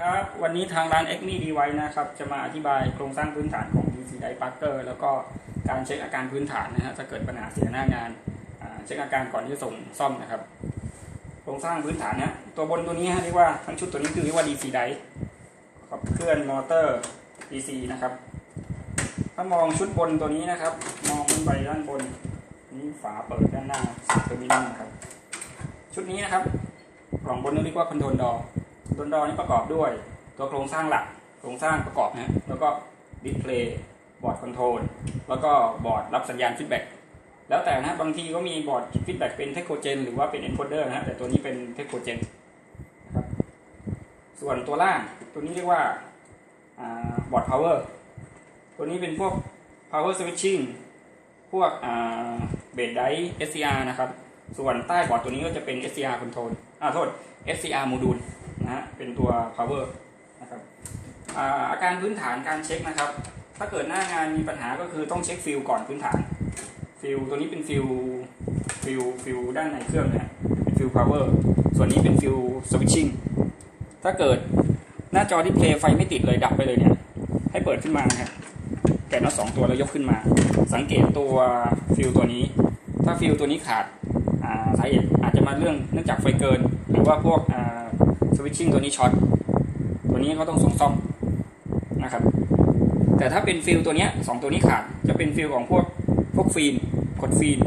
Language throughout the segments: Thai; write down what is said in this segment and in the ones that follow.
ครับวันนี้ทางร้าน x m e Device นะครับ จะมาอธิบายโครงสร้างพื้นฐานของ DC Die Parker แล้วก็การเช็คอาการพื้นฐานนะฮะถ้าเกิดปัญหาเสียหน้างานเช็คอาการก่อนที่จะส่งซ่อมนะครับ โครงสร้างพื้นฐานนะตัวบนตัวนี้ฮะเรียกว่าทั้งชุดตัวนี้คือเรียกว่า DC Die ขับเคลื่อนมอเตอร์ DC นะครับ ถ้ามองชุดบนตัวนี้นะครับ มองขึ้นไปด้านบนนี่ฝาเปิดด้านหน้าเทอร์มินอลนะครับ ชุดนี้นะครับกล่องบนนี้เรียกว่าคอนโทรลดอค อนโทรลดอนี้ประกอบด้วย ตัวโครงสร้างหลัก โครงสร้างประกอบนะฮะแล้วก็ดิสเพลย์บอร์ดคอนโทรลแล้วก็บอร์ดรับสัญญาณฟีดแบ็กแล้วแต่นะบางทีก็มีบอร์ดฟีดแบ็กเป็นเทคโคเจนหรือว่าเป็นเอนโคเดอร์นะฮะแต่ตัวนี้เป็นเทคโคเจนนะครับส่วนตัวล่างตัวนี้เรียกว่าบอร์ดพาวเวอร์ตัวนี้เป็นพวก power switching พวกเบสได SCR นะครับ ส่วนใต้บอร์ดตัวนี้ก็จะเป็น SCR control อ่าโทษ SCR module นะฮะเป็นตัว power นะครับอาการพื้นฐานการเช็คนะครับ ถ้าเกิดหน้างานมีปัญหาก็คือต้องเช็คฟิลก่อนพื้นฐาน ฟิลตัวนี้เป็นฟิลฟิลฟิลด้านในเครื่องนะเป็นฟิล power ส่วนนี้เป็นฟิล switching ถ้าเกิดหน้าจอที่เพลย์ไฟไม่ติดเลยดับไปเลยเนี่ย ให้เปิดขึ้นมานะครับแกะน็อตสองตัวแล้วยกขึ้นมา สังเกตตัวฟิลตัวนี้ ถ้าฟิลตัวนี้ขาดสาเหตุอาจจะมาเรื่องเนื่องจากไฟเกิน หรือว่าพวก สวิตชิ่งตัวนี้ช็อตตัวนี้ก็ต้องส่งซ่อมนะครับ แต่ถ้าเป็นฟิลตัวนี้สองตัวนี้ขาดจะเป็นฟิลของพวกพวกฟีนขดฟีน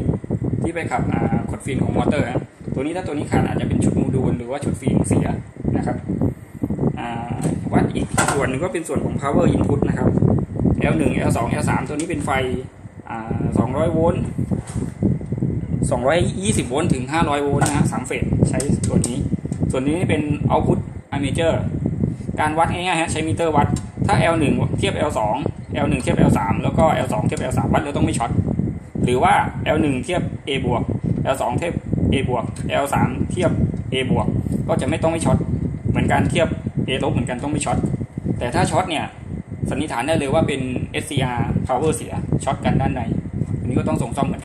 ที่ไปขับขดฟีนของมอเตอร์นะตัวนี้ถ้าตัวนี้ขาดอาจจะเป็นชุดโมูดูลหรือว่าชุดฟีนเสียนะครับอ่าวัดอีกส่วนหนึ่งก็เป็นส่วนของ power input นะครับ L1 L2 L3 ตัวนี้เป็นไฟอ่า200 โวลต์ 220 โวลต์ ถึง 500 โวลต์นะฮะสามเฟสใช้ตัวนี้ ส่วนนี้เป็น output armature การวัดง่ายๆฮะใช้มิเตอร์วัด ถ้า L1 เทียบ L2 L1 เทียบ L3 แล้วก็ L2 เทียบ L3 วัดแล้วต้องไม่ช็อตหรือว่า L1 เทียบ A บวก L2 เทียบ A บวก L3 เทียบ A บวกก็จะไม่ต้องไม่ช็อตเหมือนการเทียบ A ลบเหมือนกันต้องไม่ช็อตแต่ถ้าช็อตเนี่ยสันนิษฐานได้เลยว่าเป็น SCR power เสียช็อตกันด้านในอันนี้ก็ต้องส่งซ่อมเหมือน